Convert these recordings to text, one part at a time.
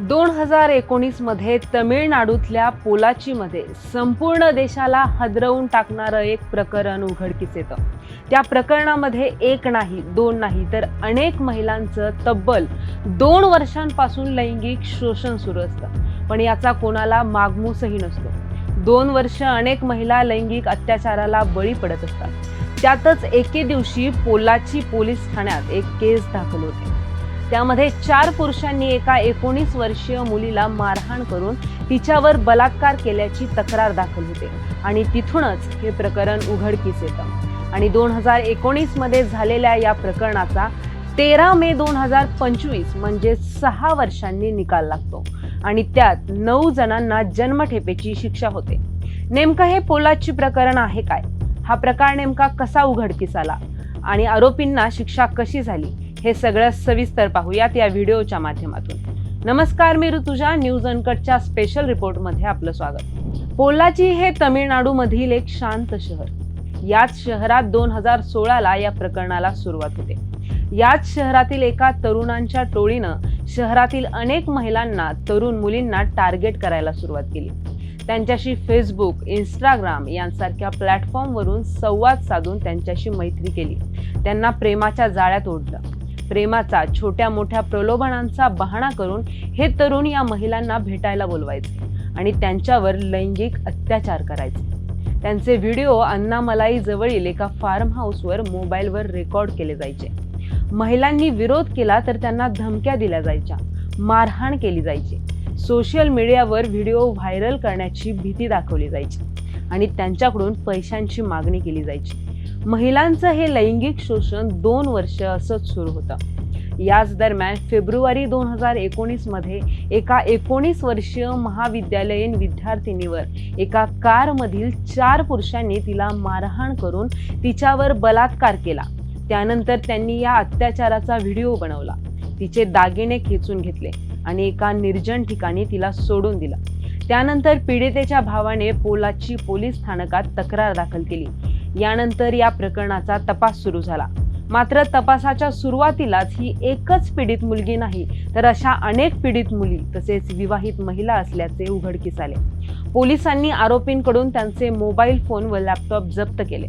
दोन हजार एकोणीसमध्ये तमिळनाडूतल्या पोलाचीमध्ये संपूर्ण देशाला हदरवून टाकणारं एक प्रकरण उघडकीस येतं. त्या प्रकरणामध्ये एक नाही दोन नाही तर अनेक महिलांचं तब्बल दोन वर्षांपासून लैंगिक शोषण सुरू असतं. पण याचा कोणाला मागमूसही नसतो. दोन वर्ष अनेक महिला लैंगिक अत्याचाराला बळी पडत असतात. त्यातच एके दिवशी पोलाची पोलीस ठाण्यात एक केस दाखल होते. त्यामध्ये चार पुरुषांनी एका एकोणीस वर्षीय मुलीला मारहाण करून तिच्यावर बलात्कार केल्याची तक्रार दाखल होते. आणि तिथूनच हे प्रकरण उघडकीस येतं. आणि दोन हजार एकोणीसमध्ये झालेल्या या प्रकरणाचा तेरा मे दोन हजार पंचवीस म्हणजे सहा वर्षांनी निकाल लागतो. आणि त्यात नऊ जणांना जन्मठेपेची शिक्षा होते. नेमकं हे पोलाची प्रकरण आहे काय? हा प्रकार नेमका कसा उघडकीस आला? आणि आरोपींना शिक्षा कशी झाली? हे सगळं सविस्तर पाहूयात या व्हिडिओच्या माध्यमातून. नमस्कार मी ऋतुजा. न्यूज अनकटच्या स्पेशल रिपोर्टमध्ये आपलं स्वागत. पोल्लाची हे तमिळनाडूमधील एक शांत शहर. याच शहरात दोन हजार सोळाला या प्रकरणाला सुरुवात होते. याच शहरातील एका तरुणांच्या टोळीनं शहरातील अनेक महिलांना तरुण मुलींना टार्गेट करायला सुरुवात केली. त्यांच्याशी फेसबुक इंस्टाग्राम यांसारख्या प्लॅटफॉर्मवरून संवाद साधून त्यांच्याशी मैत्री केली. त्यांना प्रेमाच्या जाळ्यात ओढलं. प्रेमाचा छोट्या मोठ्या प्रलोभनांचा बहाणा करून हे तरुण या महिलांना भेटायला बोलवायचे आणि त्यांच्यावर लैंगिक अत्याचार करायचे. त्यांचे व्हिडिओ अन्नामलाई जवळील एका फार्म हाऊसवर मोबाईलवर रेकॉर्ड केले जायचे. महिलांनी विरोध केला तर त्यांना धमक्या दिल्या जायच्या मारहाण केली जायची. सोशल मीडियावर व्हिडिओ व्हायरल करण्याची भीती दाखवली जायची आणि त्यांच्याकडून पैशांची मागणी केली जायची. महिलांचं हे लैंगिक शोषण दोन वर्ष असंच सुरू होतं. याच दरम्यान फेब्रुवारी दोन हजार एकोणीसमध्ये एका एकोणीस वर्षीय महाविद्यालयीन विद्यार्थिनीवर एका कारमधील चार पुरुषांनी तिला मारहाण करून तिच्यावर बलात्कार केला. त्यानंतर त्यांनी या अत्याचाराचा व्हिडिओ बनवला. तिचे दागिने खेचून घेतले आणि एका निर्जन ठिकाणी तिला सोडून दिलं. त्यानंतर पीडितेच्या भावाने पोलाची पोलीस स्थानकात तक्रार दाखल केली. यानंतर या प्रकरणाचा तपास सुरू झाला. मात्र तपासाच्या सुरुवातीलाच ही एकच पीडित मुलगी नाही तर अशा अनेक पीडित मुली तसेच विवाहित महिला असल्याचे उघडकीस आले. पोलिसांनी आरोपींकडून त्यांचे मोबाईल फोन व लॅपटॉप जप्त केले.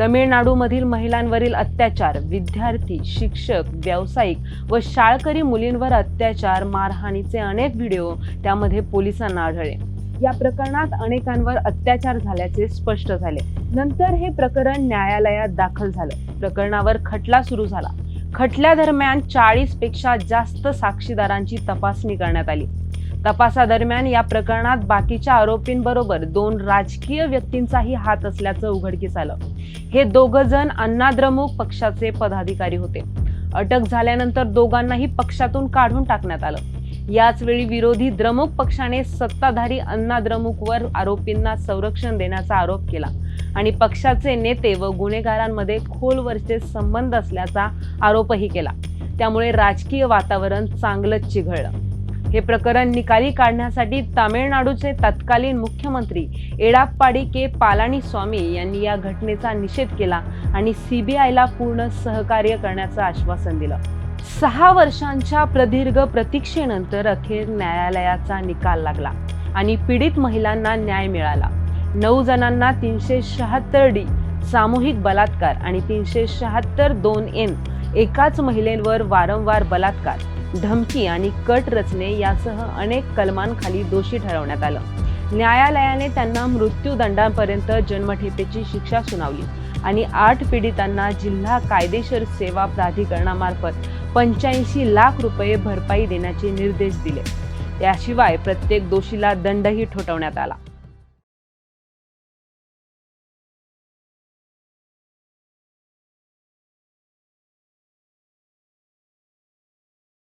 तमिळनाडूमधील महिलांवरील अत्याचार विद्यार्थी शिक्षक व्यावसायिक व शाळकरी मुलींवर अत्याचार मारहाणीचे अनेक व्हिडिओ त्यामध्ये पोलिसांना आढळले. या प्रकरणात अनेकांवर अत्याचार झाल्याचे स्पष्ट झाले. नंतर हे प्रकरण न्यायालयात दाखल झालं. प्रकरणावर खटला सुरू झाला. खटल्या दरम्यान चाळीसपेक्षा जास्त साक्षीदारांची तपासणी करण्यात आली. तपासादरम्यान या प्रकरणात बाकीच्या आरोपींबरोबर दोन राजकीय व्यक्तींचाही हात असल्याचं उघडकीस आलं. हे दोघं जण अण्णाद्रमुक पक्षाचे पदाधिकारी होते. अटक झाल्यानंतर दोघांनाही पक्षातून काढून टाकण्यात आलं. याचवेळी विरोधी द्रमुक पक्षाने सत्ताधारी अण्णा द्रमुकवर आरोपींना संरक्षण देण्याचा आरोप केला. आणि पक्षाचे नेते व गुन्हेगारांमध्ये खोलवरचे संबंध असल्याचा आरोपही केला. त्यामुळे राजकीय वातावरण चांगलंच चिघळलं. हे प्रकरण निकाली काढण्यासाठी तामिळनाडूचे तत्कालीन मुख्यमंत्री एडाप्पाडी के पालानीस्वामी यांनी या घटनेचा निषेध केला आणि सीबीआयला पूर्ण सहकार्य करण्याचं आश्वासन दिलं. सहा वर्षांच्या प्रदीर्घ प्रतीक्षेनंतर अखेर न्यायालयाचा निकाल लागला आणि पीडित महिलांना न्याय मिळाला. नऊ जणांना तीनशे शहात्तर डी सामूहिक बलात्कार आणि तीनशे शहात्तर दोन एन एकाच महिलेवर वारंवार बलात्कार धमकी आणि कट रचने यासह अनेक कलमांखाली दोषी ठरवण्यात आलं. न्यायालयाने त्यांना मृत्यूदंडापर्यंत जन्मठेपेची शिक्षा सुनावली. आणि आठ पीडितांना जिल्हा कायदेशीर सेवा प्राधिकरणामार्फत पंच्याऐंशी लाख रुपये भरपाई देण्याचे निर्देश दिले. याशिवाय प्रत्येक दोषीला दंडही ठोठवण्यात आला.